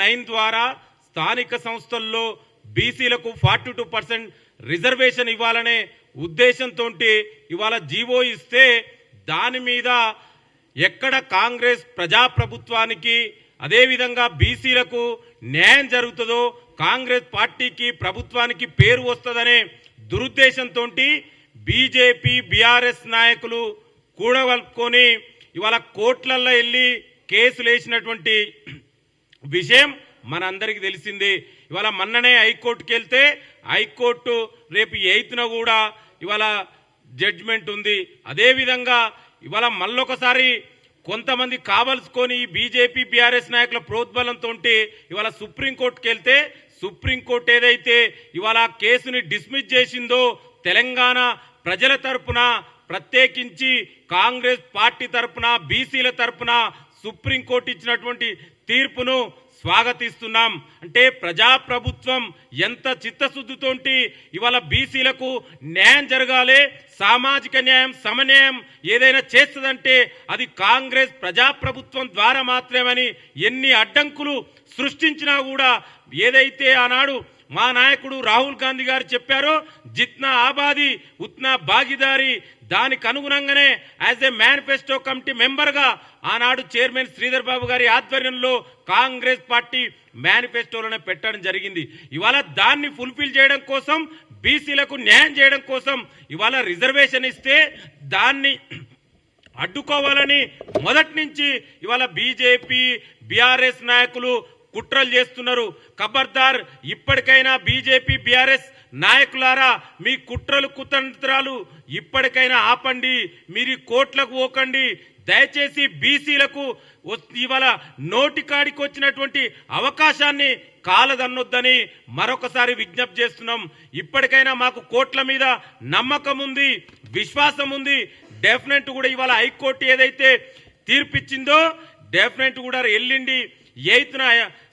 Nine ద్వారా స్థానిక సంస్థల్లో బీసీలకు ఫార్టీ టూ పర్సెంట్ రిజర్వేషన్ ఇవ్వాలనే ఉద్దేశంతో ఇవాళ జీవో ఇస్తే దాని మీద ఎక్కడ కాంగ్రెస్ ప్రజాప్రభుత్వానికి అదేవిధంగా బీసీలకు న్యాయం జరుగుతుందో కాంగ్రెస్ పార్టీకి ప్రభుత్వానికి పేరు వస్తుందనే దురుద్దేశంతో బీజేపీ బీఆర్ఎస్ నాయకులు కూడగలుపుకొని ఇవాళ కోట్లల్లో వెళ్ళి కేసులు వేసినటువంటి విషయం మనందరికీ తెలిసింది. ఇవాళ మొన్ననే హైకోర్టుకి వెళ్తే హైకోర్టు రేపు ఎయిత్న కూడా ఇవాళ జడ్జ్మెంట్ ఉంది. అదేవిధంగా ఇవాళ మళ్ళొకసారి కొంతమంది కావలసుకొని బీజేపీ బీఆర్ఎస్ నాయకుల ప్రోద్బలంతో ఇవాళ సుప్రీంకోర్టుకి వెళ్తే సుప్రీంకోర్టు ఏదైతే ఇవాళ కేసుని డిస్మిస్ చేసిందో తెలంగాణ ప్రజల తరపున ప్రత్యేకించి కాంగ్రెస్ పార్టీ తరపున బీసీల తరపున సుప్రీంకోర్టు ఇచ్చినటువంటి తీర్పును స్వాగతిస్తున్నాం. అంటే ప్రజాప్రభుత్వం ఎంత చిత్తశుద్ధితోటి ఇవాళ బీసీలకు న్యాయం జరగాలి సామాజిక న్యాయం సమన్యాయం ఏదైనా చేస్తుందంటే అది కాంగ్రెస్ ప్రజాప్రభుత్వం ద్వారా మాత్రమేమని ఎన్ని అడ్డంకులు సృష్టించినా కూడా ఏదైతే ఆనాడు మా నాయకుడు రాహుల్ గాంధీ గారు చెప్పారో జిత్నా ఆబాది ఉత్నా భాగీదారి దానికి అనుగుణంగానే యాజ్ ఏ మేనిఫెస్టో కమిటీ మెంబర్గా ఆనాడు చైర్మన్ శ్రీధర్ బాబు గారి ఆధ్వర్యంలో కాంగ్రెస్ పార్టీ మేనిఫెస్టోలోనే పెట్టడం జరిగింది. ఇవాళ దాన్ని ఫుల్ఫిల్ చేయడం కోసం బీసీలకు న్యాయం చేయడం కోసం ఇవాళ రిజర్వేషన్ ఇస్తే దాన్ని అడ్డుకోవాలని మొదటి నుంచి ఇవాళ బీజేపీ బీఆర్ఎస్ నాయకులు కుట్రలు చేస్తున్నారు. ఖబర్దార్ ఇప్పటికైనా బీజేపీ బీఆర్ఎస్ నాయకులారా మీ కుట్రలు కుతంత్రాలు ఇప్పటికైనా ఆపండి. మీరు కోట్లకు పోకండి. దయచేసి బీసీలకు ఇవాళ నోటికాడికి వచ్చినటువంటి అవకాశాన్ని కాలదన్నొద్దని మరొకసారి విజ్ఞప్తి చేస్తున్నాం. ఇప్పటికైనా మాకు కోట్ల మీద నమ్మకం ఉంది విశ్వాసం ఉంది. డెఫినెట్ కూడా ఇవాళ హైకోర్టు ఏదైతే తీర్పిచ్చిందో డెఫినెట్ కూడా వెళ్ళిండి ఎయిత్న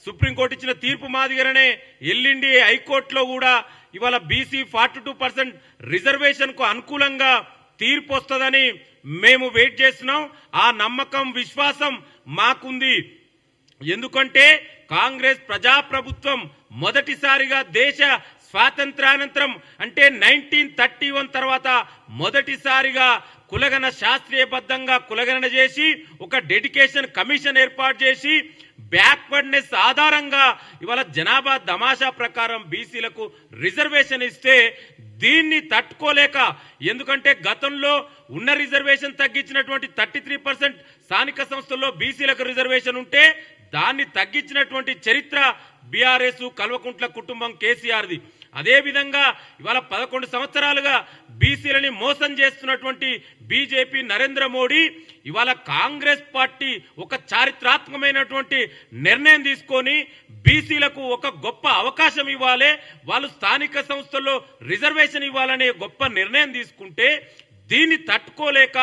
సుప్రీంకోర్టు ఇచ్చిన తీర్పు మాదిరిగానే ఎల్లిండి హైకోర్టులో కూడా ఇవాళ బీసీ ఫార్టీ టూ పర్సెంట్ రిజర్వేషన్కు అనుకూలంగా తీర్పు వస్తుందని మేము వెయిట్ చేస్తున్నాం. ఆ నమ్మకం విశ్వాసం మాకుంది. ఎందుకంటే కాంగ్రెస్ ప్రజాప్రభుత్వం మొదటిసారిగా దేశ స్వాతంత్రానంతరం అంటే నైన్టీన్ థర్టీ వన్ తర్వాత మొదటిసారిగా కులగన శాస్త్రీయబద్ధంగా కులగణన చేసి ఒక డెడికేషన్ కమిషన్ ఏర్పాటు చేసి బ్యాక్వర్డ్నెస్ ఆధారంగా ఇవాళ జనాభా దమాషా ప్రకారం బీసీలకు రిజర్వేషన్ ఇస్తే దీన్ని తట్టుకోలేక ఎందుకంటే గతంలో ఉన్న రిజర్వేషన్ తగ్గించినటువంటి థర్టీ త్రీ పర్సెంట్ స్థానిక సంస్థల్లో బీసీలకు రిజర్వేషన్ ఉంటే దాన్ని తగ్గించినటువంటి చరిత్ర బీఆర్ఎస్ కల్వకుంట్ల కుటుంబం కేసీఆర్ది. అదేవిధంగా ఇవాళ పదకొండు సంవత్సరాలుగా బీసీలని మోసం చేస్తున్నటువంటి బీజేపీ నరేంద్ర మోడీ ఇవాళ కాంగ్రెస్ పార్టీ ఒక చారిత్రాత్మకమైనటువంటి నిర్ణయం తీసుకొని బీసీలకు ఒక గొప్ప అవకాశం ఇవ్వాలి వాళ్ళు స్థానిక సంస్థల్లో రిజర్వేషన్ ఇవ్వాలనే గొప్ప నిర్ణయం తీసుకుంటే దీన్ని తట్టుకోలేక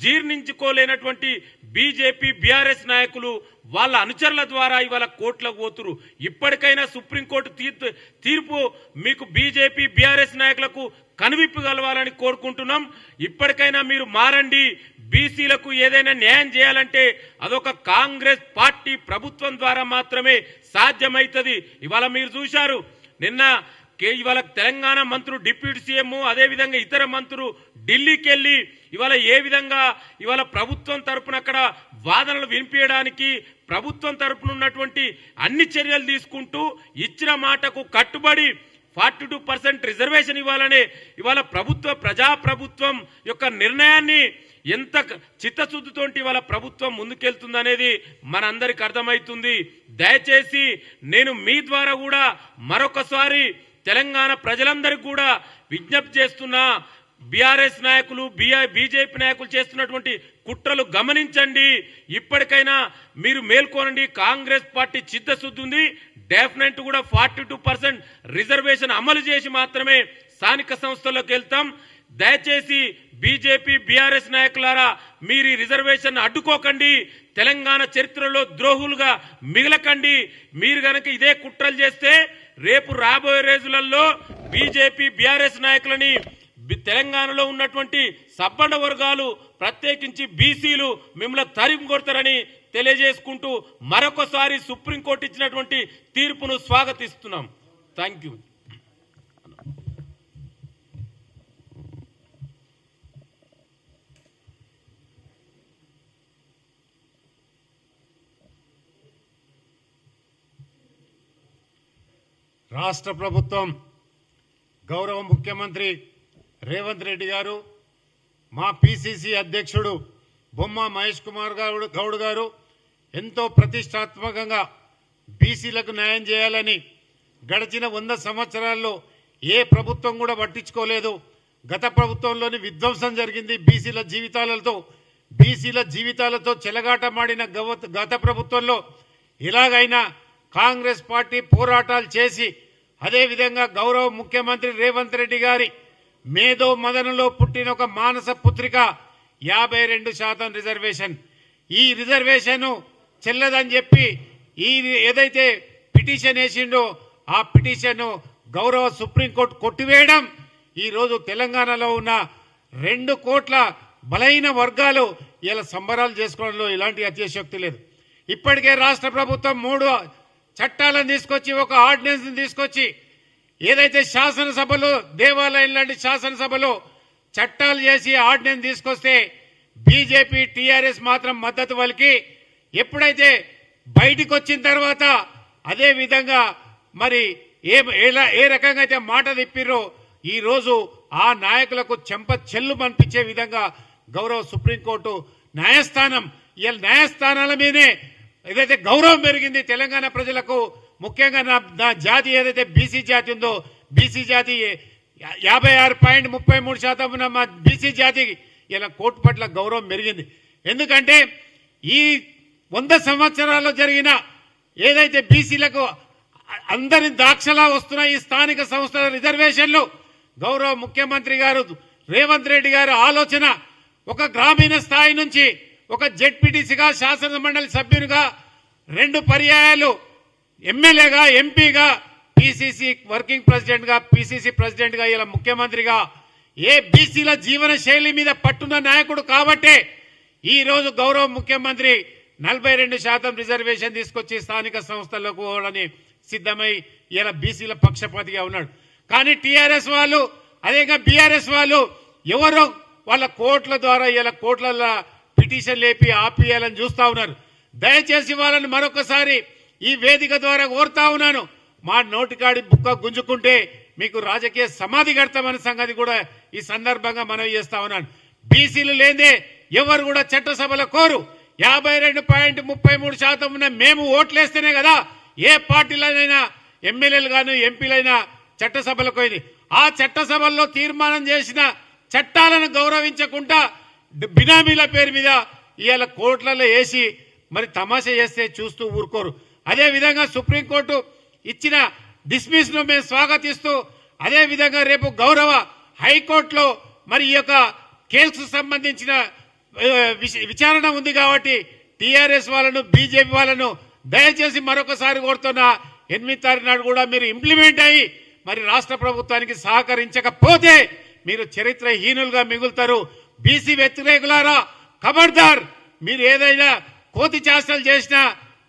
జీర్ణించుకోలేనటువంటి బీజేపీ బీఆర్ఎస్ నాయకులు వాళ్ళ అనుచరుల ద్వారా ఇవాళ కోర్టులకు పోతురు. ఇప్పటికైనా సుప్రీంకోర్టు తీర్పు తీర్పు మీకు బీజేపీ బీఆర్ఎస్ నాయకులకు కనువిప్పు కలవాలని కోరుకుంటున్నాం. ఇప్పటికైనా మీరు మారండి. బీసీలకు ఏదైనా న్యాయం చేయాలంటే అదొక కాంగ్రెస్ పార్టీ ప్రభుత్వం ద్వారా మాత్రమే సాధ్యమవుతుంది ఇవాళ మీరు చూశారు నిన్న కే- ఇవాళ తెలంగాణ మంత్రులు డిప్యూటీ సీఎం అదేవిధంగా ఇతర మంత్రులు ఢిల్లీకి వెళ్ళి ఇవాళ ఏ విధంగా ఇవాళ ప్రభుత్వం తరపున అక్కడ వాదనలు వినిపించడానికి ప్రభుత్వం తరపున ఉన్నటువంటి అన్ని చర్యలు తీసుకుంటూ ఇచ్చిన మాటకు కట్టుబడి ఫార్టీ టూ పర్సెంట్ రిజర్వేషన్ ఇవ్వాలనే ఇవాళ ప్రభుత్వ ప్రజాప్రభుత్వం యొక్క నిర్ణయాన్ని ఎంత చిత్తశుద్ధితోటి ఇవాళ ప్రభుత్వం ముందుకెళ్తుందనేది మనందరికి అర్థమవుతుంది. దయచేసి నేను మీ ద్వారా కూడా మరొకసారి తెలంగాణ ప్రజలందరికీ కూడా విజ్ఞప్తి చేస్తున్నా బీఆర్ఎస్ నాయకులు బీఐ బీజేపీ నాయకులు చేస్తున్నటువంటి కుట్రలు గమనించండి. ఇప్పటికైనా మీరు మేల్కోనండి. కాంగ్రెస్ పార్టీ చిత్తశుద్ధి ఉంది. డెఫినెట్ కూడా ఫార్టీ టూ పర్సెంట్ రిజర్వేషన్ అమలు చేసి మాత్రమే స్థానిక సంస్థల్లోకి వెళ్తాం. దయచేసి బీజేపీ బీఆర్ఎస్ నాయకులారా మీరు ఈ రిజర్వేషన్ అడ్డుకోకండి. తెలంగాణ చరిత్రలో ద్రోహులుగా మిగలకండి. మీరు గనక ఇదే కుట్రలు చేస్తే రేపు రాబోయే రోజులలో బీజేపీ బీఆర్ఎస్ నాయకులని తెలంగాణలో ఉన్నటువంటి సబ్బండ వర్గాలు ప్రత్యేకించి బీసీలు మిమ్మల్ని తరిమి కొడతారని తెలియజేసుకుంటూ మరొకసారి సుప్రీంకోర్టు ఇచ్చినటువంటి తీర్పును స్వాగతిస్తున్నాం. థ్యాంక్ యూ రాష్ట్ర ప్రభుత్వం గౌరవ ముఖ్యమంత్రి రేవంత్ రెడ్డి గారు మా పిసిసి అధ్యక్షుడు బొమ్మ మహేష్ కుమార్ గౌడ్ గౌడ్ గారు ఎంతో ప్రతిష్టాత్మకంగా బీసీలకు న్యాయం చేయాలని గడిచిన వంద సంవత్సరాల్లో ఏ ప్రభుత్వం కూడా పట్టించుకోలేదు. గత ప్రభుత్వంలోని విధ్వంసం జరిగింది. బీసీల జీవితాలతో బీసీల జీవితాలతో చెలగాటమాడిన గత ప్రభుత్వంలో ఇలాగైనా కాంగ్రెస్ పార్టీ పోరాటాలు చేసి అదేవిధంగా గౌరవ ముఖ్యమంత్రి రేవంత్ రెడ్డి గారి మేధో మదనలో పుట్టిన ఒక మానస పుత్రిక యాభై రెండు శాతం రిజర్వేషన్. ఈ రిజర్వేషన్ చెల్లదని చెప్పి ఈ ఏదైతే పిటిషన్ వేసిండో ఆ పిటిషన్ గౌరవ సుప్రీంకోర్టు కొట్టివేయడం ఈరోజు తెలంగాణలో ఉన్న రెండు కోట్ల బలైన వర్గాలు ఇలా సంబరాలు చేసుకోవడంలో ఇలాంటి అత్యశక్తి లేదు. ఇప్పటికే రాష్ట్ర ప్రభుత్వం మూడు చట్టాలను తీసుకొచ్చి ఒక ఆర్డినెన్స్ తీసుకొచ్చి ఏదైతే శాసనసభలో దేవాలయం లాంటి శాసనసభలో చట్టాలు చేసి ఆర్డినెన్స్ తీసుకొస్తే బీజేపీ టీఆర్ఎస్ మాత్రం మద్దతు పలికి ఎప్పుడైతే బయటికి వచ్చిన తర్వాత అదే విధంగా మరి ఏ ఎలా ఏ రకంగా అయితే మాట తిప్పిర్రో ఈరోజు ఆ నాయకులకు చెంప చెల్లు అనిపించే విధంగా గౌరవ సుప్రీంకోర్టు న్యాయస్థానం ఇలా న్యాయస్థానాల మీదే ఏదైతే గౌరవం పెరిగింది తెలంగాణ ప్రజలకు ముఖ్యంగా నా నా జాతి ఏదైతే బీసీ జాతి ఉందో బీసీ జాతి యాభై ఆరు పాయింట్ ముప్పై మూడు శాతం మా బీసీ జాతి ఇలా కోర్టు పట్ల గౌరవం పెరిగింది. ఎందుకంటే ఈ వంద సంవత్సరాల్లో జరిగిన ఏదైతే బీసీలకు అందరి దాక్షలా వస్తున్న ఈ స్థానిక సంస్థల రిజర్వేషన్లు గౌరవ ముఖ్యమంత్రి గారు రేవంత్ రెడ్డి గారి ఆలోచన ఒక గ్రామీణ స్థాయి నుంచి ఒక జెడ్పీటీసీగా శాసన మండలి సభ్యునిగా రెండు పర్యాయాలు ఎమ్మెల్యేగా ఎంపీగా పిసిసి వర్కింగ్ ప్రెసిడెంట్గా పిసిసి ప్రెసిడెంట్గా ఇలా ముఖ్యమంత్రిగా ఏ బీసీల జీవన శైలి మీద పట్టున్న నాయకుడు కాబట్టే ఈ రోజు గౌరవ ముఖ్యమంత్రి నలభై రెండు శాతం రిజర్వేషన్ తీసుకొచ్చి స్థానిక సంస్థలకు పోవడానికి సిద్ధమై ఇలా బీసీల పక్షపాతిగా ఉన్నాడు. కానీ టీఆర్ఎస్ వాళ్ళు అదేగా బీఆర్ఎస్ వాళ్ళు ఎవరో వాళ్ళ కోట్ల ద్వారా ఇలా కోట్ల పిటిషన్ లేపి ఆపియాలని చూస్తా ఉన్నారు. దయచేసి వాళ్ళని మరొకసారి ఈ వేదిక ద్వారా కోరుతా ఉన్నాను. మా నోటికాడి బుక్క గుంజుకుంటే మీకు రాజకీయ సమాధి కడతామనే సంగతి కూడా ఈ సందర్భంగా మనవి చేస్తా ఉన్నాను. బీసీలు లేదే ఎవరు కూడా చట్టసభలో కోరు. యాభై రెండు పాయింట్ ముప్పై మూడు శాతం ఉన్న మేము ఓట్లేస్తేనే కదా ఏ పార్టీలైనా ఎమ్మెల్యేలు గాను ఎంపీలైనా చట్టసభలకు పోయింది ఆ చట్టసభల్లో తీర్మానం చేసిన చట్టాలను గౌరవించకుండా బినామీల పేరు మీద ఇవాళ కోర్టులలో వేసి మరి తమాషా చేస్తే చూస్తూ ఊరుకోరు. అదే విధంగా సుప్రీంకోర్టు ఇచ్చిన డిస్మిస్ను మేము స్వాగతిస్తూ అదే విధంగా రేపు గౌరవ హైకోర్టులో మరి ఈ యొక్క కేసుకు సంబంధించిన విచారణ ఉంది కాబట్టి టిఆర్ఎస్ వాళ్ళను బీజేపీ వాళ్ళను దయచేసి మరొకసారి కోరుతున్నా ఎనిమిది తారీఖు నాడు కూడా మీరు ఇంప్లిమెంట్ అయ్యి మరి రాష్ట్ర ప్రభుత్వానికి సహకరించకపోతే మీరు చరిత్రహీనులుగా మిగులుతారు. బీసీ వ్యతిరేకులారా? ఖబర్దార్ మీరు ఏదైనా కోతి చేష్టలు చేసినా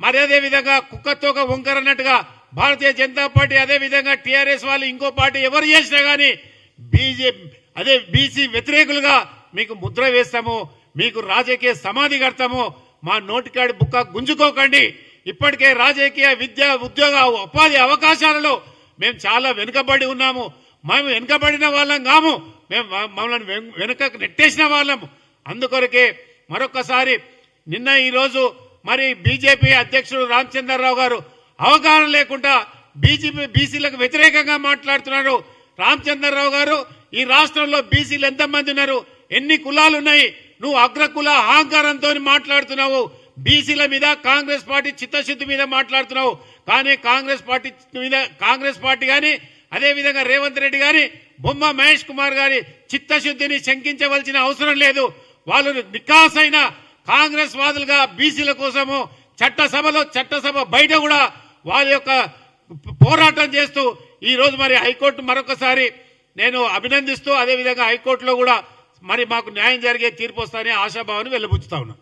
మరి అదే విధంగా కుక్కతోక వంకరన్నట్టుగా భారతీయ జనతా పార్టీ అదే విధంగా టీఆర్ఎస్ వాళ్ళు ఇంకో పార్టీ ఎవరు చేసినా కానీ బీజేపీ అదే బీసీ వ్యతిరేకులుగా మీకు ముద్ర వేస్తాము మీకు రాజకీయ సమాధి కడతాము. మా నోటికాడి బుక్క గుంజుకోకండి. ఇప్పటికే రాజకీయ విద్య ఉద్యోగ ఉపాధి అవకాశాలలో మేము చాలా వెనుకబడి ఉన్నాము. మేము వెనుకబడిన వాళ్ళం కాము. మేము మమ్మల్ని వెనుక నెట్టేసిన వాళ్ళము అందుకొరకే మరొకసారి నిన్న ఈరోజు మరి బీజేపీ అధ్యక్షుడు రామచంద్రరావు గారు అవగాహన లేకుండా బీజేపీ బీసీలకు వ్యతిరేకంగా మాట్లాడుతున్నారు. రామచంద్రరావు గారు ఈ రాష్ట్రంలో బీసీలు ఎంతమంది ఉన్నారు? ఎన్ని కులాలు ఉన్నాయి నువ్వు అగ్రకుల అహంకారంతో మాట్లాడుతున్నావు. బీసీల మీద కాంగ్రెస్ పార్టీ చిత్తశుద్ధి మీద మాట్లాడుతున్నావు. కానీ కాంగ్రెస్ పార్టీ మీద కాంగ్రెస్ పార్టీ కానీ అదేవిధంగా రేవంత్ రెడ్డి కానీ బొమ్మ మహేష్ కుమార్ గారి చిత్తశుద్ధిని శంకించవలసిన అవసరం లేదు. వాళ్ళు నికాసైన కాంగ్రెస్ వాదులుగా బీసీల కోసము చట్టసభలో చట్టసభ బయట కూడా వారి యొక్క పోరాటం చేస్తూ ఈ రోజు మరి హైకోర్టు మరొకసారి నేను అభినందిస్తూ అదేవిధంగా హైకోర్టులో కూడా మరి మాకు న్యాయం జరిగే తీర్పు వస్తానే ఆశాభావాన్ని వెళ్ళబుచ్చుతా ఉన్నాను